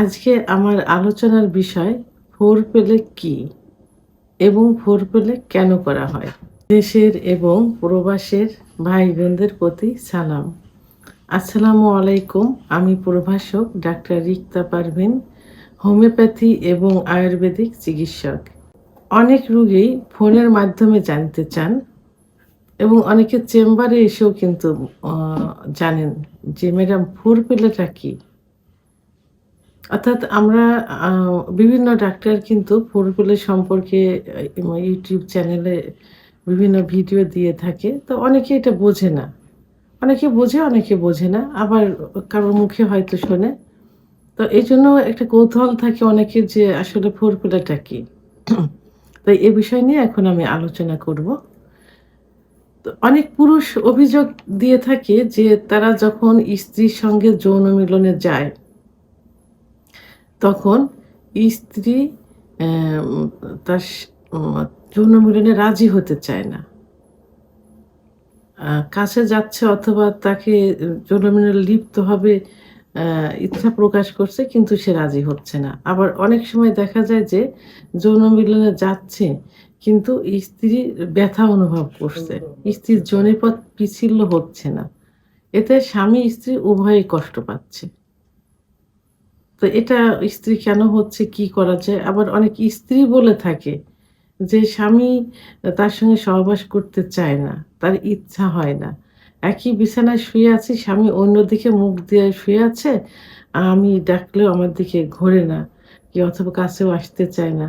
আজকে আমার আলোচনার বিষয় ফোর পেলে কি এবং ফোর পেলে কেন করা হয়? দেশের এবং প্রবাসের ভাই বোনদের প্রতি সালাম। আসসালামু আলাইকুম, আমি প্রভাষক ডাক্তার রিক্তা পারভিন, হোমিওপ্যাথি এবং আয়ুর্বেদিক চিকিৎসক। অনেক রোগী ফোনের মাধ্যমে জানতে চান এবং অনেকে চেম্বারে এসেও কিন্তু জানেন যে, ম্যাডাম ফোর পেলেটা কি? অর্থাৎ আমরা বিভিন্ন ডাক্তার কিন্তু ফোরগুলো সম্পর্কে ইউটিউব চ্যানেলে বিভিন্ন ভিডিও দিয়ে থাকে। তো অনেকে এটা বোঝে না। অনেকে বোঝে অনেকে বোঝে না। আবার কারোর মুখে হয়তো শোনে। তো এই জন্য একটা কৌতূহল থাকে অনেকের যে আসলে ফোরগুলোটা কি। তো এ বিষয় নিয়ে এখন আমি আলোচনা করব। তো অনেক পুরুষ অভিযোগ দিয়ে থাকে যে তারা যখন স্ত্রীর সঙ্গে যৌন মিলনে যায় তখন স্ত্রী তার যৌন মিলনে রাজি হতে চায় না। কাছে যাচ্ছে অথবা তাকে যৌন মিলনে লিপ্ত হবে ইচ্ছা প্রকাশ করছে, কিন্তু সে রাজি হচ্ছে না। আবার অনেক সময় দেখা যায় যে যৌন মিলনে যাচ্ছে, কিন্তু স্ত্রী ব্যথা অনুভব করছে। স্ত্রীর জনিপথ পিছিল্য হচ্ছে না। এতে স্বামী, স্ত্রী উভয়ই কষ্ট পাচ্ছে। তো এটা স্ত্রী কেন হচ্ছে, কি করা যায়? আবার অনেক স্ত্রী বলে থাকে যে স্বামী তার সঙ্গে সহবাস করতে চায় না, তার ইচ্ছা হয় না। একই বিছানায় শুয়ে আছি, স্বামী অন্যদিকে মুখ দিয়ে শুয়ে আছে, আমি ডাকলেও আমার দিকে ঘোরে না কি অথবা কাছেও আসতে চায় না।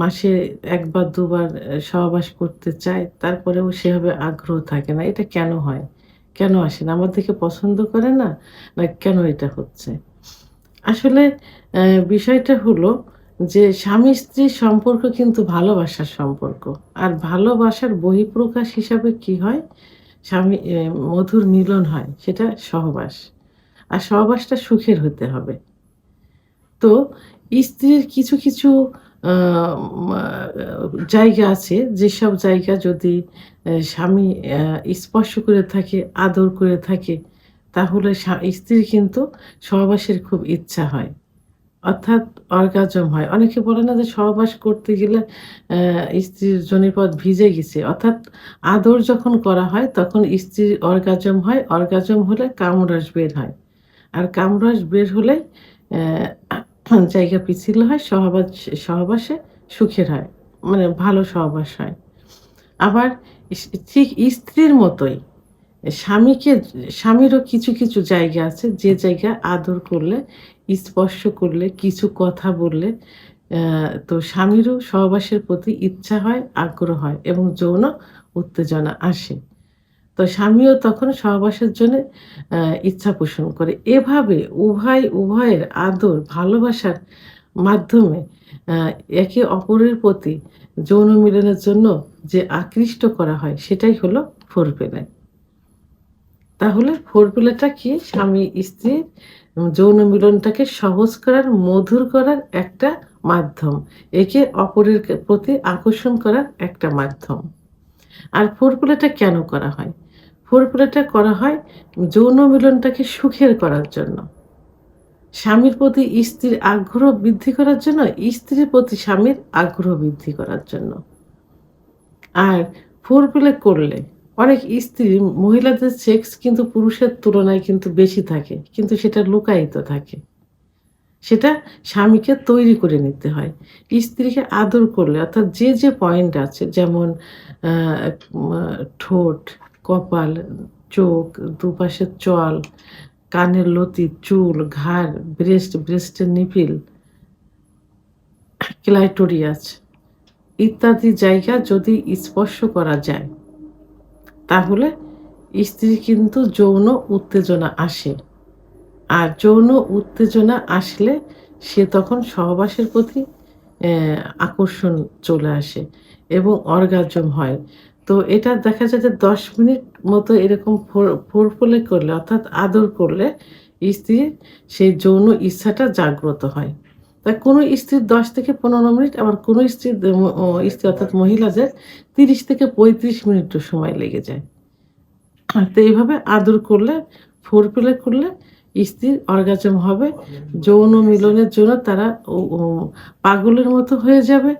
মাসে একবার, দুবার সহবাস করতে চায়, তারপরেও সেভাবে আগ্রহ থাকে না। এটা কেন হয়? কেন আসে না? আমার দিকে পছন্দ করে না? না কেন এটা হচ্ছে? আসলে বিষয়টা হলো যে স্বামী স্ত্রীর সম্পর্ক কিন্তু ভালোবাসার সম্পর্ক। আর ভালোবাসার বহিঃপ্রকাশ হিসাবে কি হয়? স্বামী মধুর মিলন হয়, সেটা সহবাস। আর সহবাসটা সুখের হতে হবে। তো স্ত্রীর কিছু কিছু জায়গা আছে, যেসব জায়গা যদি স্বামী স্পর্শ করে থাকে, আদর করে থাকে তাহলে স্ত্রীর কিন্তু সহবাসের খুব ইচ্ছা হয়। অর্থাৎ অর্গাজম হয়। অনেকে বলে না যে সহবাস করতে গেলে স্ত্রীর জনিপথ ভিজে গেছে। অর্থাৎ আদর যখন করা হয়, তখন স্ত্রীর অর্গাজম হয়। অর্গাজম হলে কামরস বের হয়। আর কামরস বের হলে জায়গা পিছিল হয়, সহবাস, সহবাসে সুখের হয়। মানে ভালো সহবাস হয়। আবার ঠিক স্ত্রীর মতোই স্বামীকে, স্বামীরও কিছু কিছু জায়গা আছে, যে জায়গা আদর করলে, স্পর্শ করলে, কিছু কথা বললে তো স্বামীরও সহবাসের প্রতি ইচ্ছা হয়, আগ্রহ হয় এবং যৌন উত্তেজনা আসে। তো স্বামীও তখন সহবাসের জন্য ইচ্ছা পোষণ করে। এভাবে উভয়, উভয়ের আদর, ভালোবাসার মাধ্যমে একে অপরের প্রতি যৌন মিলনের জন্য যে আকৃষ্ট করা হয়, সেটাই হলো ফোরপেলাই তাহলে ফোরপেলাটা কি? স্বামী স্ত্রীর যৌন মিলনটাকে সহজ করার, মধুর করার একটা মাধ্যম। একে অপরের প্রতি আকর্ষণ করার একটা মাধ্যম। আর ফোরপেলাটা কেন করা হয়? ফোরপেলাটা করা হয় যৌন মিলনটাকে সুখের করার জন্য। স্বামীর প্রতি স্ত্রীর আগ্রহ বৃদ্ধি করার জন্য, স্ত্রীর প্রতি স্বামীর আগ্রহ বৃদ্ধি করার জন্য। আর ফোর প্লে করলে অনেক স্ত্রী মহিলাদের সেক্স কিন্তু পুরুষের তুলনায় কিন্তু বেশি থাকে, কিন্তু সেটা লুকায়িত থাকে। সেটা স্বামীকে তৈরি করে নিতে হয়, স্ত্রীকে আদর করলে, অর্থাৎ যে যে পয়েন্ট আছে, যেমন ঠোঁট, কপাল, চোখ দুপাশের চল, কানের লতি, চুল, ঘাড় ব্রেস্ট ব্রেস্টের নিপিল ক্লাইটোরিয়াস ইত্যাদি জায়গা যদি স্পর্শ করা যায় তাহলে স্ত্রী কিন্তু যৌন উত্তেজনা আসে। আর যৌন উত্তেজনা আসলে সে তখন সহবাসের প্রতি আকর্ষণ চলে আসে এবং অর্গাজম হয়। তো এটা দেখা যায় যে দশ মিনিট মতো এরকম ফোর ফোরফলে করলে অর্থাৎ আদর করলে স্ত্রীর সেই যৌন ইচ্ছাটা জাগ্রত হয়। তা কোনো স্ত্রীর দশ থেকে পনেরো মিনিট আবার কোনো স্ত্রীর স্ত্রী অর্থাৎ মহিলাদের তিরিশ থেকে পঁয়ত্রিশ মিনিট সময় লেগে যায়। তো এইভাবে আদর করলে ফোর প্লে করলে স্ত্রীর অর্গাজম হবে, যৌন মিলনের জন্য তারা পাগলের মতো হয়ে যাবে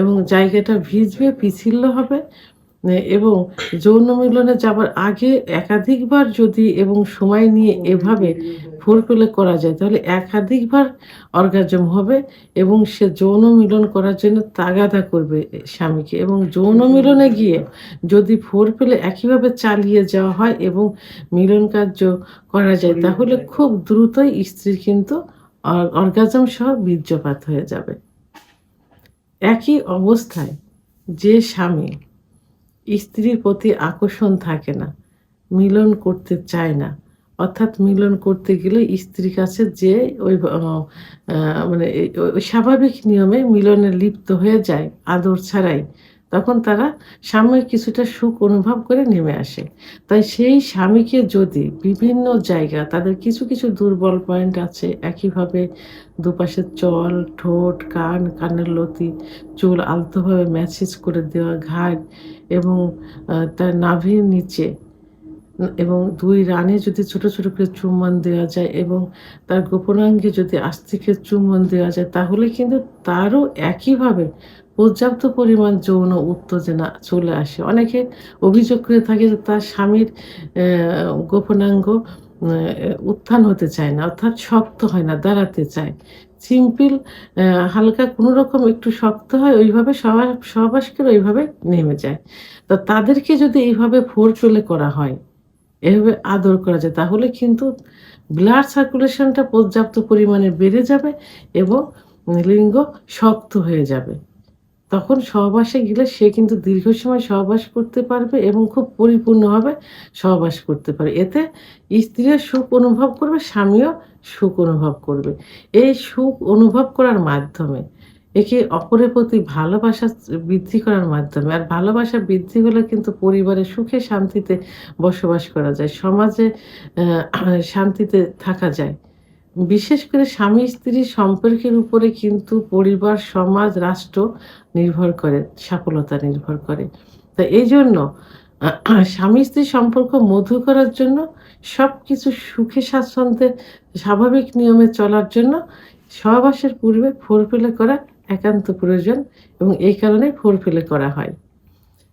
এবং জায়গাটা ভিজবে পিছিল্য হবে এবং যৌন মিলনে যাবার আগে একাধিকবার যদি এবং সময় নিয়ে এভাবে ফোরপ্লে করা যায় তাহলে একাধিকবার অর্গাজম হবে এবং সে যৌন মিলন করার জন্য তাগাদা করবে স্বামীকে। এবং যৌন মিলনে গিয়ে যদি ফোর পেলে একইভাবে চালিয়ে যাওয়া হয় এবং মিলন কার্য করা যায় তাহলে খুব দ্রুতই স্ত্রীর কিন্তু অর্গাজম সহ বীর্যপাত হয়ে যাবে। একই অবস্থায় যে স্বামী স্ত্রীর প্রতি আকর্ষণ থাকে না, মিলন করতে চায় না। অর্থাৎ মিলন করতে গেলে স্ত্রীর কাছে যে ওই মানে স্বাভাবিক নিয়মে মিলনে লিপ্ত হয়ে যায়, আদর ছাড়াই। তখন তারা সাময়িক কিছুটা সুখ অনুভব করে নেমে আসে। তাই সেই স্বামীকে যদি বিভিন্ন জায়গা তাদের কিছু কিছু দুর্বল পয়েন্ট আছে, একইভাবে দুপাশের চল, ঠোঁট, কান, কানের লতি, চুল আলতোভাবে ম্যাসেজ করে দেওয়া ঘাট এবং তার নাভির নিচে এবং দুই রানে যদি ছোট ছোট করে চুম্বন দেওয়া যায় এবং তার গোপনাঙ্গে যদি আস্তিকের চুম্বন দেওয়া যায়, তাহলে কিন্তু তারও একইভাবে পর্যাপ্ত পরিমাণ যৌন উত্তেজনা চলে আসে। অনেকে অভিযোগ করে থাকে যে তার স্বামীর গোপনাঙ্গ উত্থান হতে চায় না, অর্থাৎ শক্ত হয় না, দাঁড়াতে চায়। সিম্পল হালকা কোনো রকম একটু শক্ত হয়, ওইভাবে সবাই সহবাস করে ওইভাবে নেমে যায়। তো তাদেরকে যদি এইভাবে ফোর চলে করা হয়, এভাবে আদর করা যায়, তাহলে কিন্তু ব্লাড সার্কুলেশনটা পর্যাপ্ত পরিমাণে বেড়ে যাবে এবং লিঙ্গ শক্ত হয়ে যাবে। তখন সহবাসে গেলে সে কিন্তু দীর্ঘ সময় সহবাস করতে পারবে এবং খুব পরিপূর্ণভাবে সহবাস করতে পারে। এতে স্ত্রীও সুখ অনুভব করবে, স্বামীও সুখ অনুভব করবে। এই সুখ অনুভব করার মাধ্যমে একে অপরের প্রতি ভালোবাসা বৃদ্ধি করার মাধ্যমে, আর ভালোবাসা বৃদ্ধি হলে কিন্তু পরিবারে সুখে শান্তিতে বসবাস করা যায়, সমাজে শান্তিতে থাকা যায়। বিশেষ করে স্বামী স্ত্রীর সম্পর্কের উপরে কিন্তু পরিবার, সমাজ, রাষ্ট্র নির্ভর করে সফলতা নির্ভর করে। তা এই জন্য স্বামী স্ত্রী সম্পর্ক মধু করার জন্য সব কিছু সুখে স্বাচ্ছন্দ্যে, স্বাভাবিক নিয়মে চলার জন্য সহবাসের পূর্বে ফোর পেলে করা একান্ত প্রয়োজন এবং এই কারণে ফোর পেলে করা হয়।